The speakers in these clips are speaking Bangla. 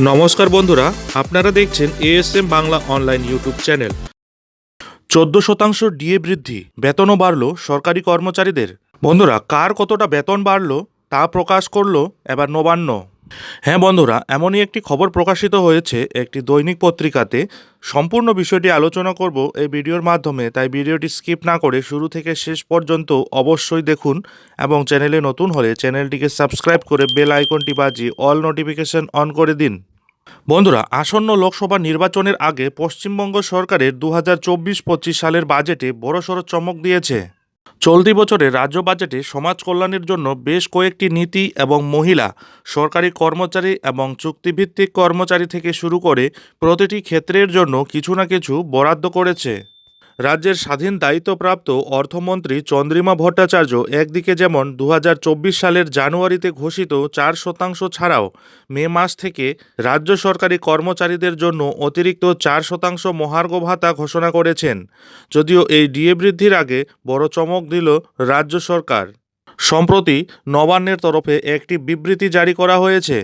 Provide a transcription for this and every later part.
নমস্কার বন্ধুরা, আপনারা দেখছেন ASM Bangla online YouTube channel. চোদ্দ শতাংশ ডিএ বৃদ্ধি, বেতনও বাড়ল সরকারি কর্মচারীদের। বন্ধুরা, কার কতটা বেতন বাড়ল তা প্রকাশ করল এবার নবান্ন। হ্যাঁ বন্ধুরা, এমনই একটি খবর প্রকাশিত হয়েছে একটি দৈনিক পত্রিকাতে। সম্পূর্ণ বিষয়টি আলোচনা করব এই ভিডিওর মাধ্যমে, তাই ভিডিওটি স্কিপ না করে শুরু থেকে শেষ পর্যন্ত অবশ্যই দেখুন এবং চ্যানেলে নতুন হলে চ্যানেলটিকে সাবস্ক্রাইব করে বেল আইকনটি বাজিয়ে অল নোটিফিকেশন অন করে দিন। বন্ধুরা, আসন্ন লোকসভা নির্বাচনের আগে পশ্চিমবঙ্গ সরকারের দু হাজার সালের বাজেটে বড়সড় চমক দিয়েছে। চলতি বছরে রাজ্য বাজেটে সমাজ কল্যাণের জন্য বেশ কয়েকটি নীতি এবং মহিলা, সরকারি কর্মচারী এবং চুক্তিভিত্তিক কর্মচারী থেকে শুরু করে প্রতিটি ক্ষেত্রের জন্য কিছু না কিছু বরাদ্দ করেছে। রাজ্যের স্বাধীন দায়িত্বপ্রাপ্ত অর্থমন্ত্রী চন্দ্রিমা ভট্টাচার্য একদিকে যেমন দু হাজার চব্বিশ সালের জানুয়ারিতে ঘোষিত চার শতাংশ ছাড়াও মে মাস থেকে রাজ্য সরকারি কর্মচারীদের জন্য অতিরিক্ত চার শতাংশ মহার্ঘ ভাতা ঘোষণা করেছেন, যদিও এই ডিএ বৃদ্ধির আগে বড় চমক দিল রাজ্য সরকার। সম্প্রতি নবান্নের তরফে একটি বিবৃতি জারি করা হয়েছে।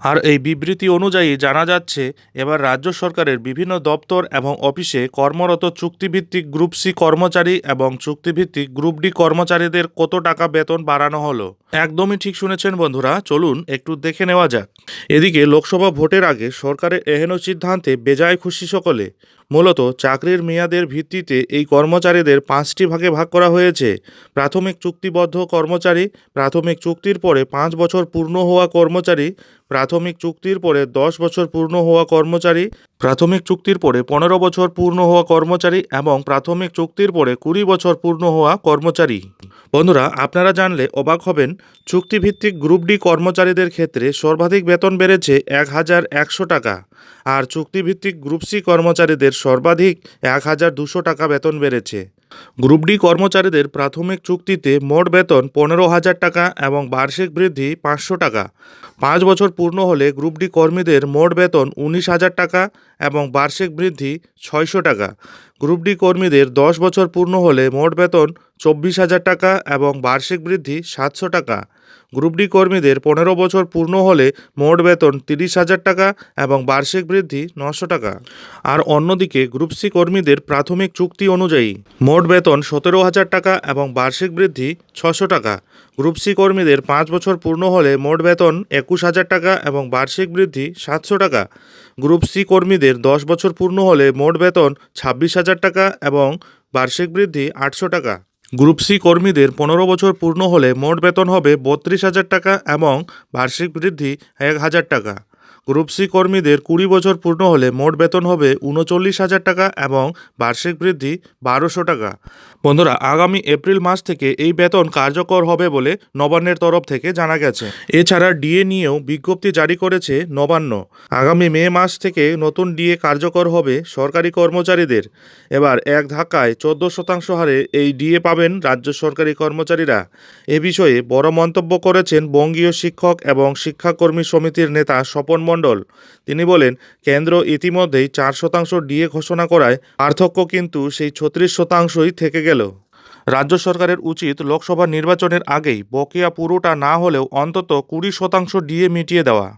আর এই বিবৃতি অনুযায়ী জানা যাচ্ছে, এবার রাজ্য সরকারের বিভিন্ন দপ্তর এবং অফিসে কর্মরত চুক্তিভিত্তিক গ্রুপ সি কর্মচারী এবং চুক্তিভিত্তিক গ্রুপ ডি কর্মচারীদের কত টাকা বেতন বাড়ানো হলো? একদমই ঠিক শুনেছেন বন্ধুরা, চলুন একটু দেখে নেওয়া যাক। এদিকে লোকসভা ভোটের আগে সরকারের এহেন সিদ্ধান্তে বেজায় খুশি সকলে। মূলত চাকরির মেয়াদের ভিত্তিতে এই কর্মচারীদের পাঁচটি ভাগে ভাগ করা হয়েছে। প্রাথমিক চুক্তিবদ্ধ কর্মচারী, প্রাথমিক চুক্তির পরে পাঁচ বছর পূর্ণ হওয়া কর্মচারী, প্রাথমিক চুক্তির পরে দশ বছর পূর্ণ হওয়া কর্মচারী, প্রাথমিক চুক্তির পরে পনেরো বছর পূর্ণ হওয়া কর্মচারী এবং প্রাথমিক চুক্তির পরে কুড়ি বছর পূর্ণ হওয়া কর্মচারী। বন্ধুরা, আপনারা জানলে অবাক হবেন, চুক্তিভিত্তিক গ্রুপ ডি কর্মচারীদের ক্ষেত্রে সর্বাধিক বেতন বেড়েছে এক হাজার একশো টাকা আর চুক্তিভিত্তিক গ্রুপ সি কর্মচারীদের সর্বাধিক এক হাজার দুশো টাকা বেতন বেড়েছে। গ্রুপ ডি কর্মচারীদের প্রাথমিক চুক্তিতে মোট বেতন পনেরো হাজার টাকা এবং বার্ষিক বৃদ্ধি পাঁচশো টাকা। পাঁচ বছর পূর্ণ হলে গ্রুপ ডি কর্মীদের মোট বেতন উনিশ হাজার টাকা এবং বার্ষিক বৃদ্ধি ছয়শো টাকা। গ্রুপ ডি কর্মীদের দশ বছর পূর্ণ হলে মোট বেতন চব্বিশ হাজার টাকা এবং বার্ষিক বৃদ্ধি সাতশো টাকা। গ্রুপ ডি কর্মীদের পনেরো বছর পূর্ণ হলে মোট বেতন তিরিশ হাজার টাকা এবং বার্ষিক বৃদ্ধি নশো টাকা। আর অন্যদিকে গ্রুপ সি কর্মীদের প্রাথমিক চুক্তি অনুযায়ী মোট বেতন সতেরো হাজার টাকা এবং বার্ষিক বৃদ্ধি ছশো টাকা। গ্রুপ সি কর্মীদের পাঁচ বছর পূর্ণ হলে মোট বেতন একুশ হাজার টাকা এবং বার্ষিক বৃদ্ধি সাতশো টাকা। গ্রুপ সি কর্মীদের দশ বছর পূর্ণ হলে মোট বেতন ছাব্বিশ হাজার টাকা এবং বার্ষিক বৃদ্ধি আটশো টাকা। গ্রুপ সি কর্মীদের পনেরো বছর পূর্ণ হলে মোট বেতন হবে বত্রিশ হাজার টাকা এবং বার্ষিক বৃদ্ধি এক হাজার টাকা। গ্রুপ সি কর্মীদের কুড়ি বছর পূর্ণ হলে মোট বেতন হবে উনচল্লিশ হাজার টাকা এবং বার্ষিক বৃদ্ধি বারোশো টাকা। বন্ধুরা, আগামী এপ্রিল মাস থেকে এই বেতন কার্যকর হবে বলে নবান্নের তরফ থেকে জানা গেছে। এছাড়া ডিএ নিয়েও বিজ্ঞপ্তি জারি করেছে নবান্ন। আগামী মে মাস থেকে নতুন ডিএ কার্যকর হবে সরকারি কর্মচারীদের। এবার এক ধাক্কায় চোদ্দ শতাংশ হারে এই ডিএ পাবেন রাজ্য সরকারি কর্মচারীরা। এ বিষয়ে বড় মন্তব্য করেছেন বঙ্গীয় শিক্ষক এবং শিক্ষাকর্মী সমিতির নেতা স্বপন মণ্ডল। তিনি বলেন, কেন্দ্র ইতিমধ্যেই চার শতাংশ ডিএ ঘোষণা করায় পার্থক্য কিন্তু সেই ছত্রিশ শতাংশই থেকে গেল। রাজ্য সরকারের উচিত লোকসভা নির্বাচনের আগেই বকেয়া পুরোটা না হলেও অন্তত কুড়ি শতাংশ ডিএ মিটিয়ে দেওয়া।